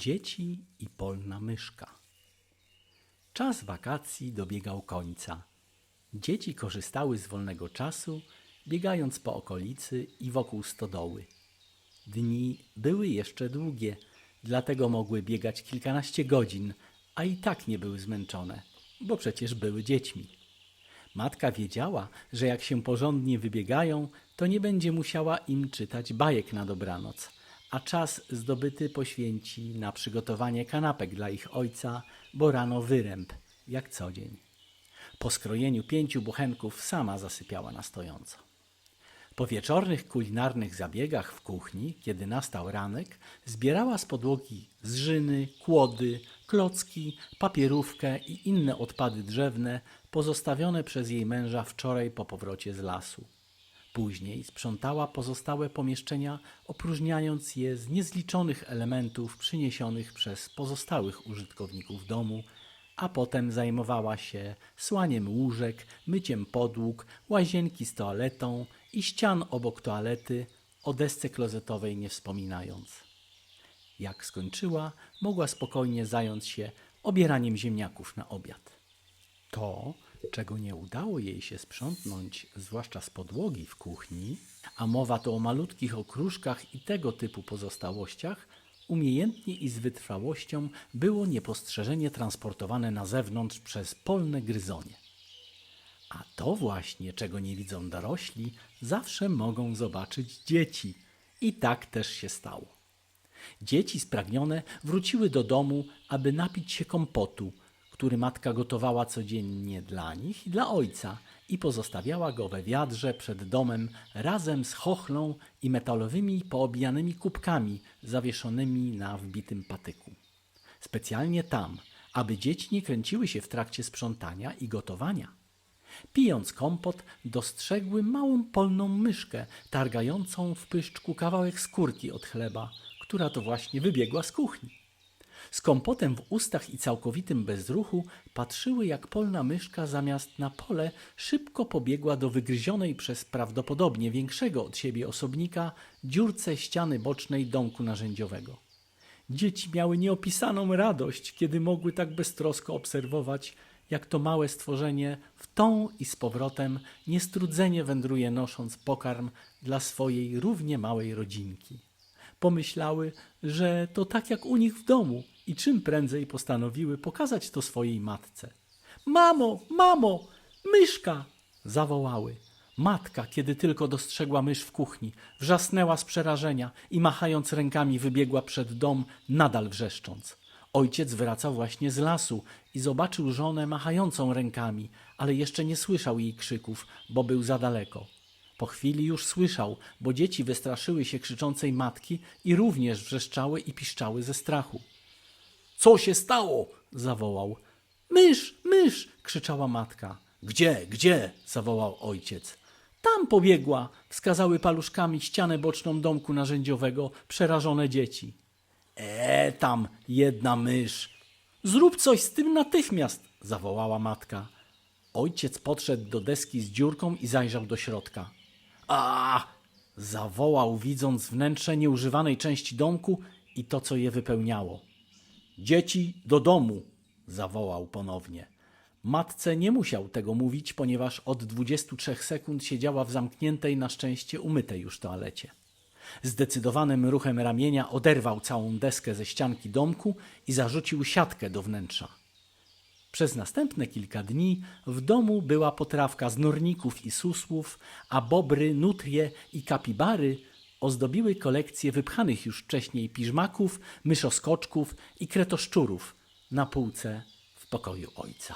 Dzieci i polna myszka. Czas wakacji dobiegał końca. Dzieci korzystały z wolnego czasu, biegając po okolicy i wokół stodoły. Dni były jeszcze długie, dlatego mogły biegać kilkanaście godzin, a i tak nie były zmęczone, bo przecież były dziećmi. Matka wiedziała, że jak się porządnie wybiegają, to nie będzie musiała im czytać bajek na dobranoc, a czas zdobyty poświęci na przygotowanie kanapek dla ich ojca, bo rano wyręb, jak co dzień. Po skrojeniu pięciu buchenków sama zasypiała na stojąco. Po wieczornych kulinarnych zabiegach w kuchni, kiedy nastał ranek, zbierała z podłogi zżyny, kłody, klocki, papierówkę i inne odpady drzewne pozostawione przez jej męża wczoraj po powrocie z lasu. Później sprzątała pozostałe pomieszczenia, opróżniając je z niezliczonych elementów przyniesionych przez pozostałych użytkowników domu, a potem zajmowała się słaniem łóżek, myciem podłóg, łazienki z toaletą i ścian obok toalety, o desce klozetowej nie wspominając. Jak skończyła, mogła spokojnie zająć się obieraniem ziemniaków na obiad. To, czego nie udało jej się sprzątnąć, zwłaszcza z podłogi w kuchni, a mowa tu o malutkich okruszkach i tego typu pozostałościach, umiejętnie i z wytrwałością było niepostrzeżenie transportowane na zewnątrz przez polne gryzonie. A to właśnie, czego nie widzą dorośli, zawsze mogą zobaczyć dzieci. I tak też się stało. Dzieci spragnione wróciły do domu, aby napić się kompotu, który matka gotowała codziennie dla nich i dla ojca i pozostawiała go we wiadrze przed domem razem z chochlą i metalowymi poobijanymi kubkami zawieszonymi na wbitym patyku. Specjalnie tam, aby dzieci nie kręciły się w trakcie sprzątania i gotowania. Pijąc kompot, dostrzegły małą polną myszkę, targającą w pyszczku kawałek skórki od chleba, która to właśnie wybiegła z kuchni. Z kompotem w ustach i całkowitym bezruchu patrzyły, jak polna myszka zamiast na pole szybko pobiegła do wygryzionej przez prawdopodobnie większego od siebie osobnika dziurce ściany bocznej domku narzędziowego. Dzieci miały nieopisaną radość, kiedy mogły tak beztrosko obserwować, jak to małe stworzenie w tą i z powrotem niestrudzenie wędruje nosząc pokarm dla swojej równie małej rodzinki. Pomyślały, że to tak jak u nich w domu i czym prędzej postanowiły pokazać to swojej matce. Mamo, mamo, myszka! zawołały. Matka, kiedy tylko dostrzegła mysz w kuchni, wrzasnęła z przerażenia i machając rękami wybiegła przed dom, nadal wrzeszcząc. Ojciec wracał właśnie z lasu i zobaczył żonę machającą rękami, ale jeszcze nie słyszał jej krzyków, bo był za daleko. Po chwili już słyszał, bo dzieci wystraszyły się krzyczącej matki i również wrzeszczały i piszczały ze strachu. Co się stało? zawołał. Mysz, mysz! krzyczała matka. Gdzie, gdzie? zawołał ojciec. Tam pobiegła, wskazały paluszkami ścianę boczną domku narzędziowego przerażone dzieci. E, tam jedna mysz. Zrób coś z tym natychmiast, zawołała matka. Ojciec podszedł do deski z dziurką i zajrzał do środka. A! zawołał, widząc wnętrze nieużywanej części domku i to, co je wypełniało. Dzieci do domu! zawołał ponownie. Matce nie musiał tego mówić, ponieważ od 23 sekund siedziała w zamkniętej, na szczęście umytej już toalecie. Zdecydowanym ruchem ramienia oderwał całą deskę ze ścianki domku i zarzucił siatkę do wnętrza. Przez następne kilka dni w domu była potrawka z norników i susłów, a bobry, nutrie i kapibary ozdobiły kolekcję wypchanych już wcześniej piżmaków, myszoskoczków i kretoszczurów na półce w pokoju ojca.